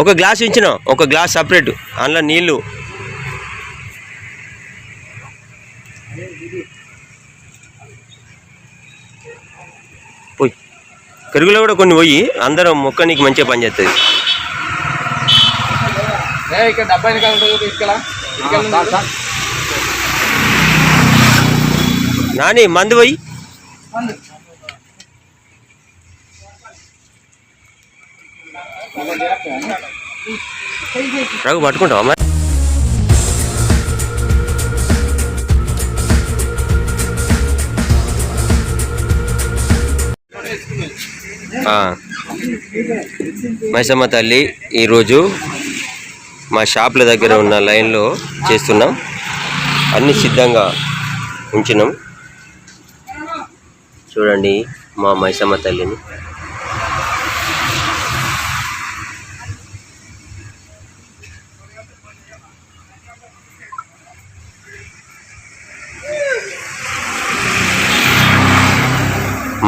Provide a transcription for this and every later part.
ఒక గ్లాస్ ఇచ్చిన ఒక గ్లాస్ సపరేట్. అందులో నీళ్ళు. పోయి. పెరుగులో కూడా కొన్ని పోయి అందరం మొక్క నీకు మంచిగా పనిచేస్తుంది నాని మందు పోయి. రఘు పట్టుకుంటావా మరి? మైసమ్మ తల్లి ఈరోజు మా షాప్ల దగ్గర ఉన్న లైన్లో చేస్తున్నాం. అన్ని సిద్ధంగా ఉంచినాం. చూడండి మా మైసమ్మ తల్లిని.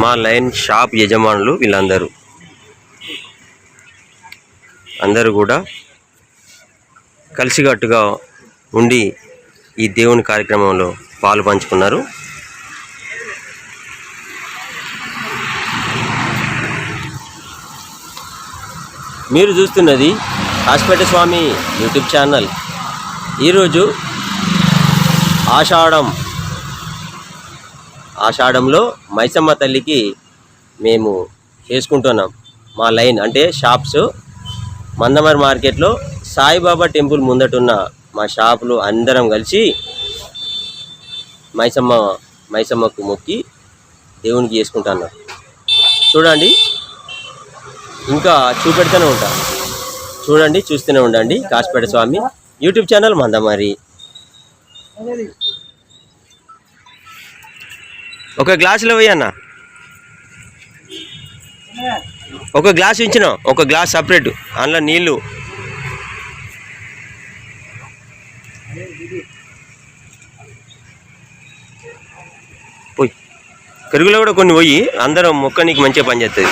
మా లైన్ షాప్ యజమానులు వీళ్ళందరూ. అందరూ కూడా కలిసికట్టుగా ఉండి ఈ దేవుని కార్యక్రమంలో పాలు పంచుకున్నారు. మీరు చూస్తున్నది హాస్పేట స్వామి యూట్యూబ్ ఛానల్. ఈరోజు ఆషాఢం ఆషాఢంలో మైసమ్మ తల్లికి మేము చేసుకుంటున్నాం మా లైన్ అంటే షాప్స్. మందమరి మార్కెట్లో సాయిబాబా టెంపుల్ ముందటున్న మా షాపులు అందరం కలిసి మైసమ్మ మైసమ్మకు మొక్కి దేవునికి చేసుకుంటున్నాం. చూడండి. ఇంకా చూపెడుతూనే ఉంటా. చూడండి చూస్తూనే ఉండండి. Kasipet Swamy YouTube channel Mandamarri. ఒక గ్లాసులో పోయి అన్న. ఒక గ్లాస్ ఇచ్చిన ఒక గ్లాస్ సపరేట్. అందులో నీళ్ళు. పోయి. పెరుగులో కూడా కొన్ని పోయి అందరం మొక్క నీకు మంచిగా పనిచేస్తుంది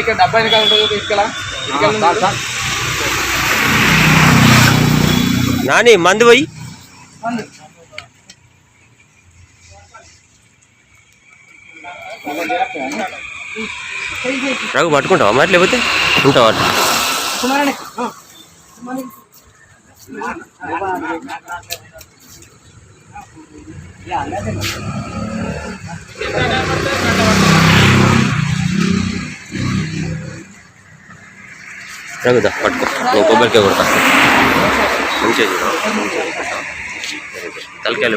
ఇక్కడ డబ్బా నాని మందు పోయి. రఘు పట్టుకుంటావా మరి లేకపోతే ఉంటావా అట్లా? రఘుదా పట్టుకో నేను కొబ్బరికాయ కొడతా మంచిగా చూడు తలకాయలు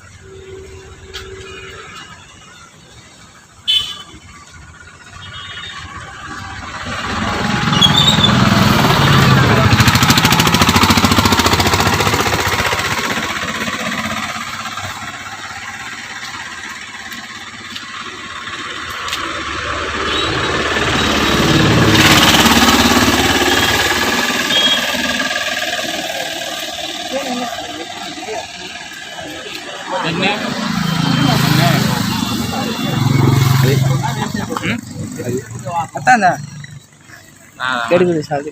அதான் கெடுக்குது சாதி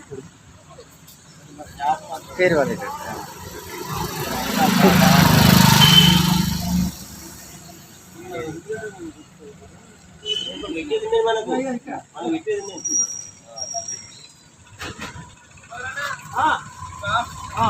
பேர் வந்துட்டு ஆ ஆ.